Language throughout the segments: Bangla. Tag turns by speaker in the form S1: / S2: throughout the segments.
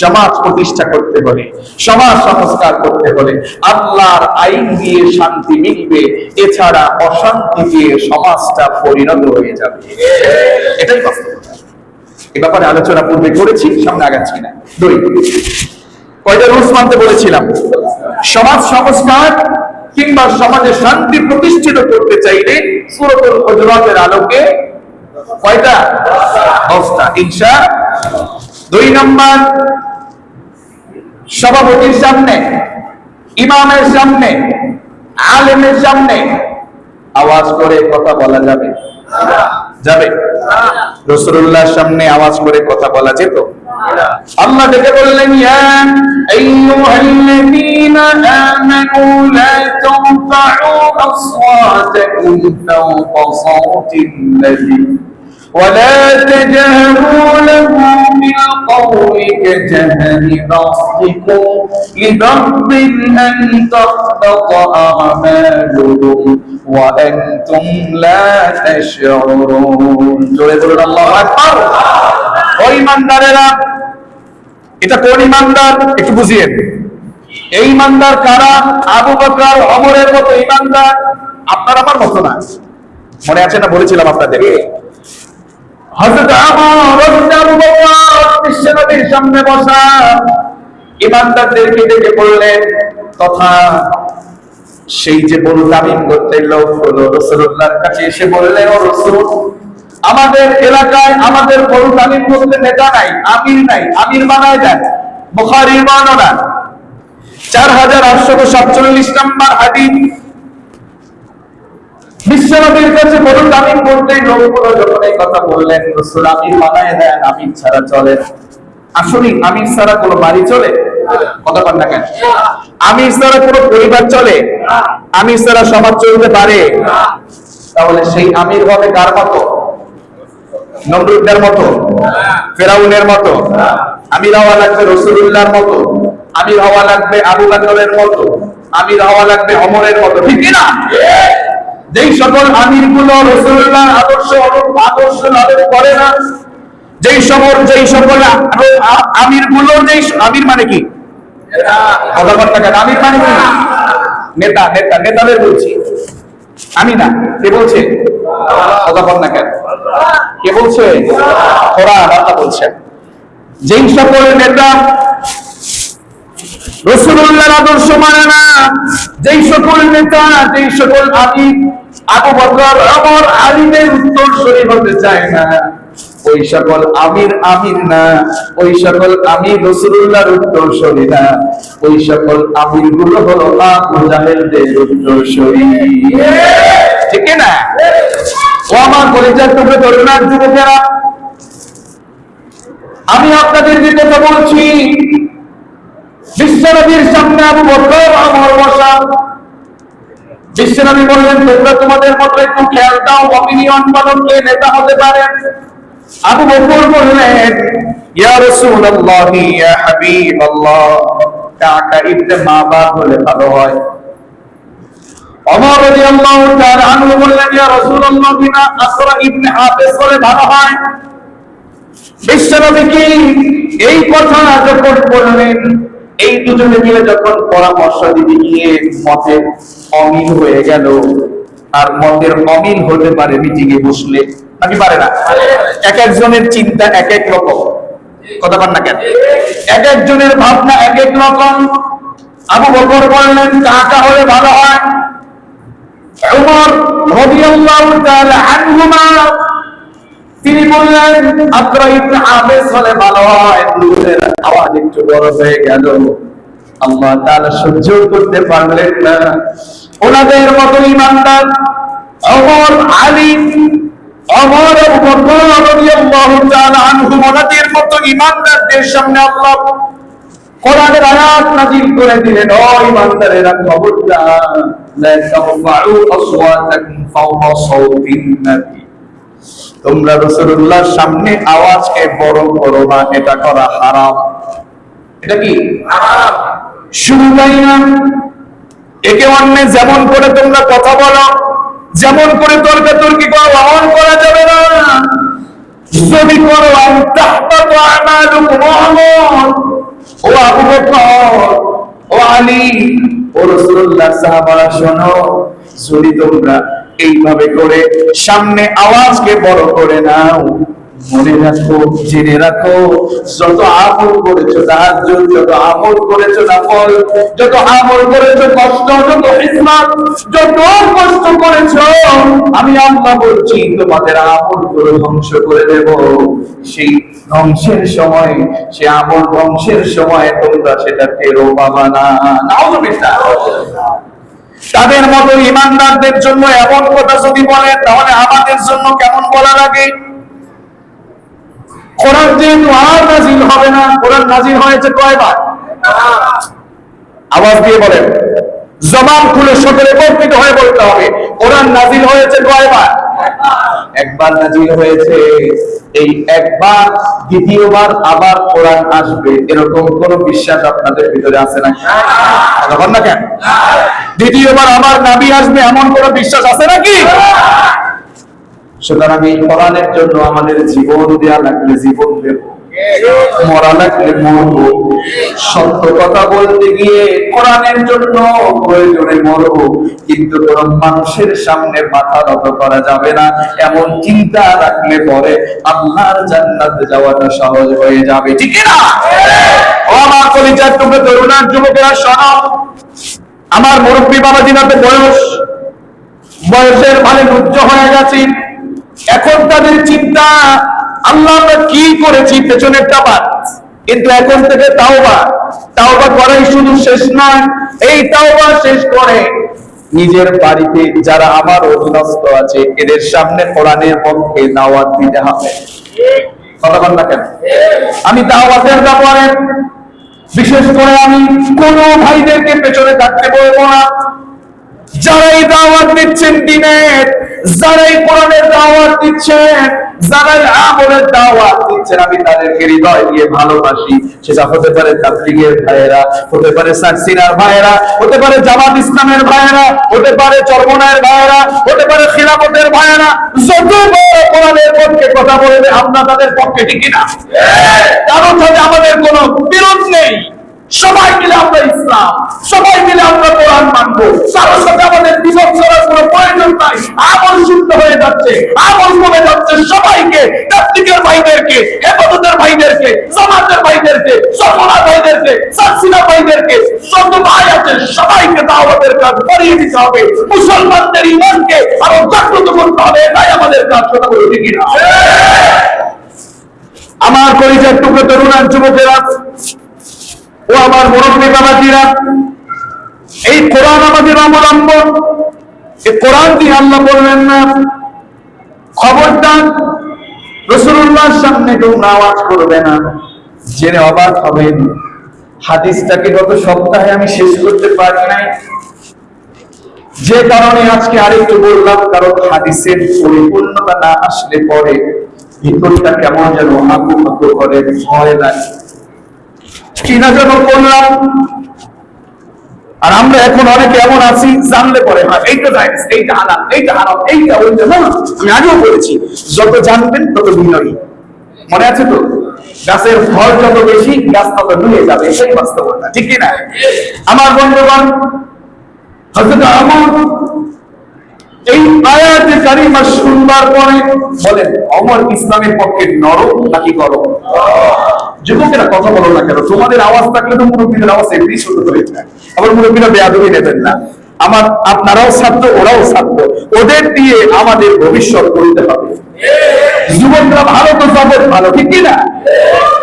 S1: সমাজ প্রতিষ্ঠা করতে হলে সমাজ সংস্কার করতে হলে আল্লাহর আইন দিয়ে শান্তি মিলবে, এছাড়া অশান্তি দিয়ে সমাজটা পরিণত হয়ে যাবে। এটাই বাস্তবতা। এ ব্যাপারে আলোচনা পূর্বে করেছি, সামনে আগাচ্ছি না। দুই, কয়টা রুলস মানতে বলেছিলাম? সমাজ সংস্কার কিংবা সমাজে শান্তি প্রতিষ্ঠিত করতে চাইলে হজরতের আলোকে কয়টা দশটা ইনশা দুই নম্বর, সভাপতির সামনে, ইমামের সামনে, আলেমের সামনে আওয়াজ করে কথা বলা যাবে। যাবে? রসুল্লাহর সামনে আওয়াজ করে কথা বলা যেত। আল্লাহ ডেকে বললেন, ইয়া আইয়ুহাল্লাযীনা আমানু লা তারফা'ু আসওয়াতাকুম ফাওqa সাওতিন নাবী ولا تجهروا له بالقول كجهر بعضكم لبعض أن تحبط أعمالكم وأنتم لا تشعرون জোরে বলুন আল্লাহু আকবার ও ইমানদারেরা এটা কোন ইমানদার একটু বুঝিয়েন এই ইমানদার কারা আবু বকর ওমরের মতো ইমানদার আপনার আমার মতো না মনে আছে না বলেছিলাম আপনাদের হযরত ডেকে বললেন, তথা সেই যে কাছে এসে আমাদের এলাকায় আমাদের বড় তামিম করতে নেতা নাই, আমির নাই, আমির বানায় দেন, বুখারীর বর্ণনা। চার হাজার আটশো সাতচল্লিশ নম্বর হাদিস বিশ্বনবীর কাছে বড় তামিম করতে লোকগুলো যখন এই কথা বললেন, রসুল আমির বানায় দেন, আমির ছাড়া চলে। আসলে আমির ছাড়া কোনো বাড়ি চলে? কথা বল না কেন? আমির ছাড়া কোনো পরিবার চলে? আমির ছাড়া সমাজ চলতে পারে? তাহলে সেই আমির হবে কার মতো? নমরুদের মতো? ফেরাউনের মতো? আমির হওয়া লাগবে রসুলুল্লাহর মতো? আমির হওয়া লাগবে আবু বকরের মতো? আমির হওয়া লাগবে অমরের মতো? ঠিক না? যেই সকল আমিরগুলো রসুল্লাহ আদর্শ আদর্শ লালন করে না, যেই সকল যেই সকল আমিরগুলো যেই আমির মানে কি? আমির মানে কি? নেতা নেতা, নেতাদের বলছি। আমি না, কে বলছে? না কেন? কে বলছে? ওরা আল্লাহ বলছে যেই সকল নেতা রসুল্লাহর আদর্শ মানে না যেই সকল নেতা যেই সকল আমি আবু বকর আমর আলীদের উত্তর শরী হতে চায় না। ওই সকল আমির আমির না, ওই সকল আমির রসুল্লাহর উত্তর শরী না। ওই সকল আমিরগুলো হলো আবু উত্তর শরী ঠিক না? ও আমার পরিচয় তোমরা তরুণার যুবকেরা। আমি আপনাদের যে কথা বলছি বিশ্বনবীর সামনে আবু বকর, আমার বসা। বিশ্বনবী বললেন, তোমরা তোমাদের মতো একটু খেয়াল দাও অপিনিয়ন বলো কে নেতা হতে পারে। আবু বকর বললেন, ইয়া রাসূলুল্লাহ, ইয়া হাবিবাল্লাহ, কাকা ইবনে মাবাদ হলে ভালো হয়। ওমর রাদিয়াল্লাহু তাআলা আনহু বললেন, ইয়া রাসূলুল্লাহ, বিনা আসরা ইবনে হাফিজ হলে ভালো হয়। বিশ্বনবী কি এই কথা যখন বললেন এই দুজনে মিলে যখন পরামর্শ দিতে গিয়ে মতের অমিল হয়ে গেল, আর মতের অমিল হতে পারে মিটিংয়ে বসলে, নাকি পারে না? এক একজনের চিন্তা এক এক রকম। কথা পান না কেন? এক একজনের ভাবনা এক এক রকম। আবু বকর বললেন, কাকা হলে ভালো হয়। উমর রাদিয়াল্লাহু তাআলা আনহুমা, তিনি বললেন আকরা ইবনে হাফেজ হলে ভালো হয়। একটু বড় হয়ে গেল। আল্লাহ তাআলা সহ্য করতে পারলেন না। ওনাদের মতো ইমানদার ওমর আলী আনহুম ওনাদের ইমানদারদের সামনে আল্লাহ কোরআনের আয়াত করে দিলেন। ও ইমানদারেরা লা আসওয়াতাকুম ফাওকা নবী। তোমরা রসুল্লাহর সামনে আওয়াজকে বড় করো না, এটা করা হারাম। তাই না, একে অন্যে যেমন করে তোমরা কথা বলো, যেমন করে করো এমন করা যাবে না। যদি করো ও আবু ও আলী, ও সাহাবারা শোনো, যদি তোমরা এইভাবে করে সামনে আওয়াজকে বড় করে নাও মনে রাখো, জেনে রাখো, যত আমল করেছ, তাহাজ্জুদ, যত আমল করেছ নফল যত আমল করেছ, কষ্ট, যত হিকমত যত কষ্ট করেছ, আমি আল্লাহ বলছি, তোমাদের আমল করে ধ্বংস করে দেব। সেই ধ্বংসের সময়, সে আমল ধ্বংসের সময় তোমরা সেটা টেরও পাবা না নাউজুবিল্লাহ। তাদের মতো ইমানদারদের জন্য এমন কথা যদি বলে তাহলে আমাদের জন্য কেমন বলা লাগে কোরআন যেহেতু আর নাজিল হবে না, কোরআন নাজিল হয়েছে কয়বার? আওয়াজ দিয়ে বলেন। জবান খুলে সতরে কল্পিত হয়ে বলতে হবে, কোরআন নাজিল হয়েছে কয়বার? একবার নাজিল হয়েছে, এই একবার, দ্বিতীয়বার আবার কোরআন আসবে, এরকম কোন বিশ্বাস আপনাদের ভিতরে আছে তখন না কেন? দ্বিতীয়বার আবার নাবি আসবে, এমন কোন বিশ্বাস আছে নাকি? সুতরাং এই কোরআনের জন্য আমাদের জীবন দেয়া লাগলে জীবন দেব। মরা লাগলে মরবো। সত্য কথা বলতে গিয়ে কোরআনের জন্য প্রয়োজনে মরবো। কিন্তু কোন মানুষের সামনে মাথা নত করা যাবে না। এমন চিন্তা রাখলে পরে আল্লাহর জান্নাতে যাওয়াটা সহজ হয়ে যাবে। ঠিক না ও আমার কলিজার টুকরো তরুণার যুবকেরা, শোনো। আমার মুরব্বী বাবা দিনাতে বয়স। বয়সের মানে উচ্চ হয়ে গেছে। এখন তাদের চিন্তা, আল্লাহ আমরা কি করেছি পেছনেরটা বাদ কিন্তু এখন থেকে তাওবা তাওবা করাই শুধু শেষ নয়, এই তাওবা শেষ করে নিজের বাড়িতে যারা আমার অধীনস্থ আছে, এদের সামনে কোরআনের পক্ষে দাওয়াত দিতে হবে। কথা বল কেন? আমি দাওয়াতের ব্যাপারে, বিশেষ করে আমি কোন ভাইদেরকে পেছনে থাকতে বলব না। যারাই দাওয়াত দিচ্ছেন দিনের যারাই কোরআনের দাওয়াত দিচ্ছেন যারাই আমলের দাওয়াত দিচ্ছেন আমি তাদেরকে হৃদয় দিয়ে ভালোবাসি। সেটা হতে পারে তাবলিগের ভাইয়েরা হতে পারে সাকসিনার ভাইয়েরা হতে পারে জামাত ইসলামের ভাইয়েরা হতে পারে চরমনায়ের ভাইয়েরা হতে পারে খিলাফতের ভাইয়েরা যত বড় কোরআনের পক্ষে কথা বলবে আমরা তাদের পক্ষে ঠিক না কারণ সাথে আমাদের কোনো বিরোধ নেই সবাই মিলে আমরা ইসলাম সবাই মিলে আমরা কোরআন মানবো। সাথে আমাদের করার কোনো প্রয়োজন নাই। আমল শুদ্ধ হয়ে যাচ্ছে। আমল কমে যাচ্ছে সবাইকে, তাত্ত্বিকের ভাইদেরকে ভাইদেরকে ভাইদেরকে ভাইদেরকে ভাইদেরকে, যত ভাই আছে সবাইকে দাওয়াতের কাজ করিয়ে দিতে হবে। মুসলমানদের ইমানকে আরও জাগ্রত করতে হবে, এটাই আমাদের কাজ, কথা বলে না আমার পরিচয় টুকরো তরুণ যুবকেরা, ও আমার মুরব্বী বাবাজিরা এই কোরআন আমাদের অবলম্বন এই কোরআন দিয়ে আল্লাহ বললেন না, খবরদার, রসুল্লাহর সামনে তোমরা আওয়াজ করবে না। জেনে অবাক হবেন, হাদিসটাকে গত সপ্তাহে আমি শেষ করতে পারি নাই। যে কারণে আজকে আরেকটু বললাম, কারণ হাদিসের পরিপূর্ণতা না আসলে পরে ভিতরটা কেমন যেন আঁকু আঁকু করে, ভয় লাগে। কিনা যেন করলাম আর আমরা এখন অনেকে এমন আছি, জানলে পরে আমি আগেও বলেছি, যত জানবেন তত বিনয়ী মনে আছে তো? গাছের ফল যত বেশি, গাছ তত নুয়ে যাবে এটাই বাস্তবতা, ঠিক না? আমার বন্ধুগণ, হযরত আমর এই আয়াতে কারিমা শুনবার পরে বলেন, অমর ইসলামের পক্ষে নরম নাকি গরম? যুবকেরা কথা বলো না কেন? তোমাদের আওয়াজ থাকলে তো মুরব্বীদের আওয়াজ এমনি হয়ে যায়। আবার মুরব্বীরা বেয়াদবি নেবেন না। আমার, আপনারাও ছাত্র, ওরাও ছাত্র। ওদের দিয়ে আমাদের ভবিষ্যৎ করতে হবে। যুবকরা ভালো তো জগৎ ভালো ঠিক না?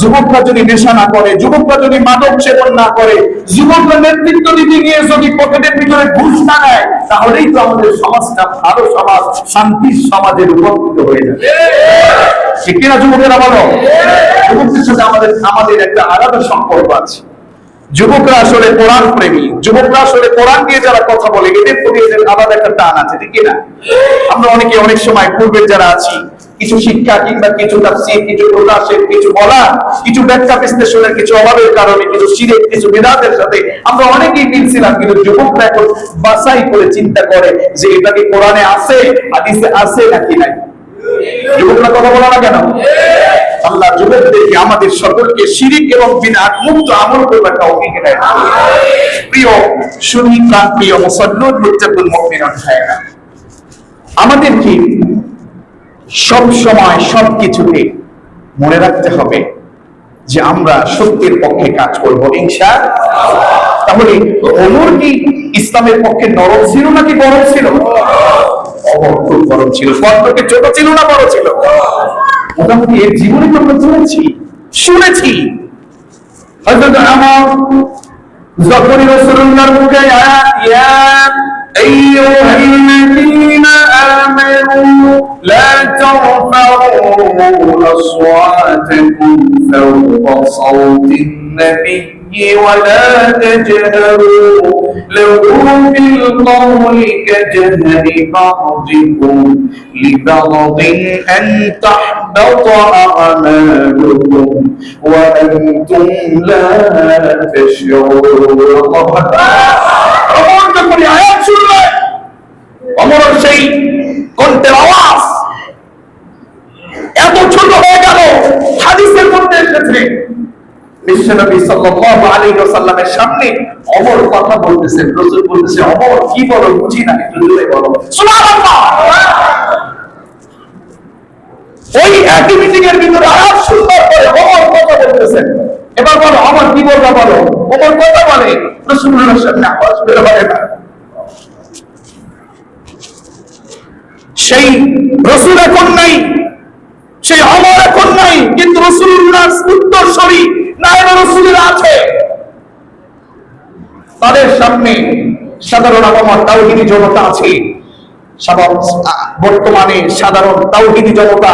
S1: যুবকরা যদি নেশা না করে, যুবকরা যদি মাদক সেবন না করে, যুবকরা নেতৃত্ব দিতে গিয়ে যদি পকেটের ভিতরে ঘুষ না নেয়, তাহলেই তো আমাদের সমাজটা ভালো সমাজ শান্তির সমাজে রূপান্তরিত হয়ে যাবে। ঠিক যুবকদের সাথে আমাদের আমাদের একটা আলাদা সম্পর্ক আছে। যুবকরা আসলে কোরআন প্রেমী, যুবকরা আসলে কোরআন যারা কথা বলে, এদের প্রতি এদের আলাদা একটা টান আছে, ঠিক আমরা অনেকে অনেক সময় পূর্বের যারা আছি, কিছু শিক্ষা কিংবা কিছু তাফসীর, কিছু প্রকাশের, কিছু বলা কিছু ব্যাখ্যা বিশ্লেষণের কিছু অভাবের কারণে, কিছু শিরেক, কিছু সাথে আমরা অনেকেই মিলছিলাম, কিন্তু যুবকরা এখন বাছাই করে চিন্তা করে যে এটা কি কোরআনে আছে, হাদিসে আছে নাকি নাই। যুবকরা কথা বলো না কেন? আল্লাহ আমাদের সকলকে শিরিক এবং মুক্ত আমল করবার প্রিয় প্রাণ প্রিয় সব সময় সব কিছুতে মনে রাখতে হবে যে আমরা সত্যের পক্ষে কাজ করব, ইনশা তাহলে ওমর কি ইসলামের পক্ষে নরম ছিল নাকি বড় ছিল? অমর খুব বড় ছিল কর্তকে ছোট ছিল না বড় ছিল মোটামুটি এর জীবনে তো আমরা শুনেছি শুনেছি হযরত আমার যখনই রাসূলুল্লাহর মুখে আয়াত ইয়া আইয়ুহাল্লাযীনা আমানু লা তারফাউ আসওয়াতাকুম ফাওqa সাওতিন নাবিয়্য ولا تجهروا له بالقول كجهر بعضكم لبعض أن تحبط أعمالكم وأنتم لا تشعرون الله أكبر অমর যখন এই আয়াত শুনলেন অমরের সেই কণ্ঠের আওয়াজ এত ছোট হয়ে গেল হাদিসের মধ্যে এসেছে বিশ্বনবী সাল্লাল্লাহু আলাইহি ওয়াসাল্লামের সামনে অমর কথা রাসূল বলতেছে অমর কি বলো, বুঝি না, একটু জোরে বলো। সুবহানাল্লাহ! ওই একই মিটিং এর ভিতরে আয়াত সুন্দর করে অমর কথা বলতেছেন। এবার বলো, অমর কি বলবা বলো? অমর কথা বলে সামনে আওয়াজ বের হয় না। সেই রসুল এখন নাই, সেই অমর এখন নাই, কিন্তু রসুল্লাহ উত্তরসরী নায়ব রসুলের আছে। তাদের সামনে সাধারণ তাওহিদি জনতা আছে। বর্তমানে সাধারণ তাওহিদি জনতা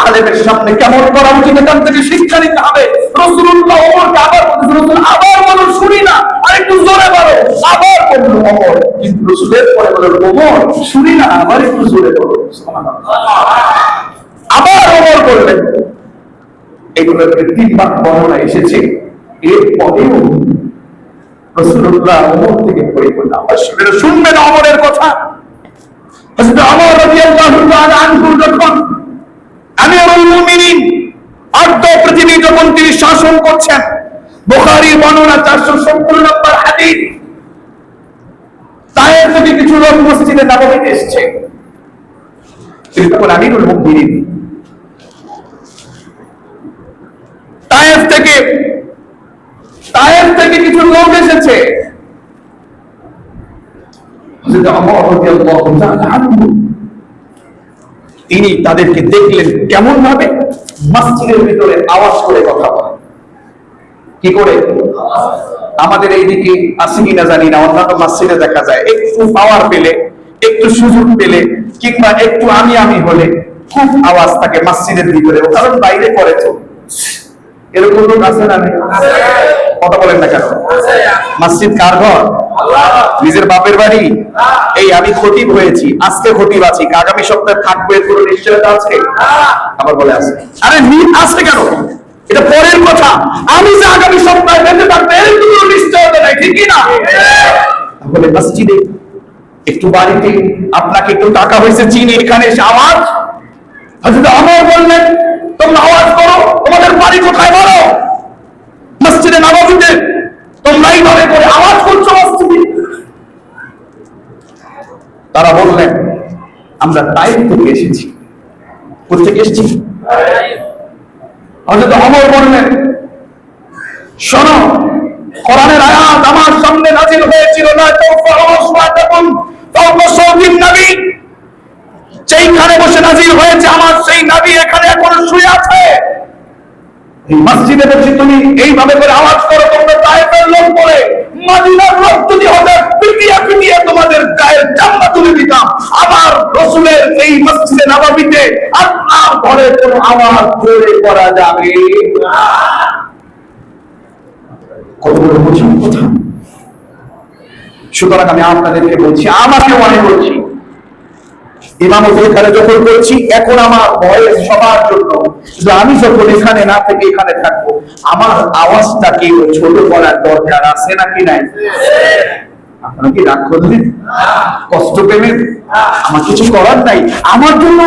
S1: আলেমের সামনে কেমন করা উচিত এখান থেকে শিক্ষা নিতে হবে? রসুল্লাহ ওমরকে আবার রসুল আবার বলো, শুনি না আর একটু জোরে বলো, আবার বলল অমর। কিন্তু রসুলের পরে বলল ওমর শুনি না, আবার একটু জোরে বলো। আবার অমর করলেন এর পরেও রসুল্লাহ অমর থেকে পরিপূর্ণ। শুনবেন অমরের কথা। হযরত ওমর রাদিয়াল্লাহু তাআলা আনহু যখন আমিরুল মুমিনিন তিনি শাসন করছেন, বুখারীর বর্ণনা 470 নম্বর হাদিস। তায়ের থেকে কিছু লোক মসজিদে নববীতে এসেছে। তখন আমিরুল তায়েফ থেকে কিছু লোক এসেছে। তিনি তাদেরকে দেখলেন কেমন ভাবে মসজিদের ভিতরে আওয়াজ করে কথা বলে কি করে? আমাদের এইদিকে আছে কিনা জানি না, অন্যান্য মসজিদে দেখা যায়, একটু পাওয়ার পেলে, একটু সুযোগ পেলে, কিংবা একটু আমি আমি হলে খুব আওয়াজ থাকে মসজিদের ভিতরে, কারণ বাইরে করে তো। এরকম লোক আছে না বলেন না কেন? মসজিদ কার ঘর? নিজের বাপের বাড়ি? এই আমি হয়েছি, আজকে আছি। আগামী সপ্তাহে নিশ্চয়তা আছে? আবার বলে আছে আরে কেন? এটা পরের কথা। আমি যে আগামী সপ্তাহে বেঁচে এর নিশ্চয়তা নাই, ঠিকই না? তাহলে মসজিদে একটু বাড়িতে আপনাকে একটু টাকা হয়েছে, চিনি এখানে এসে আওয়াজ? বললেন, তোমরা আওয়াজ করো, তোমাদের বাড়ি কোথায় বলো? মসজিদে নববীতে তোমরা এইভাবে আওয়াজ করছ তারা বললেন, আমরা তাইফ থেকে এসেছি। কোথেকে এসেছি? হযরত আমর বললেন, শোনো, কোরআনের আয়াত আমার সামনে নাজিল হয়েছিল না তাওফা আসওয়াতাকুম ফাওকা সাওতিন নবী যেইখানে বসে নাজিল হয়েছে আমার সেই নবী এখানে এখনও শুয়ে আছে। এই মসজিদে বসে তুমি এইভাবে করে আওয়াজ করো, তোমরা তায়েফের লোক বলে, মদিনার লোক যদি হতে পিটিয়ে পিটিয়ে তোমাদের গায়ের চামড়া তুলে দিতাম। আবার রসুলের এই মসজিদে নববীতে আপনার ঘরে কোনো আওয়াজ জোরে করা যাবে। কত বড় কঠিন কথা সুতরাং আমি আপনাদেরকে বলছি, আমাকে মনে করছি ইমামতি এখানে যখন করছি এখন আমার সবার জন্য কিন্তু আমি যখন এখানে না থেকে এখানে থাকব, আমার ছোট করার দরকার আছে নাকি নাই? কিছু করার নাই। আমার জন্য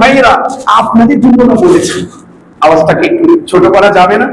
S1: ভাইয়েরা, আপনাদের জন্য বলেছি। আওয়াজটাকে একটু ছোট করা যাবে না?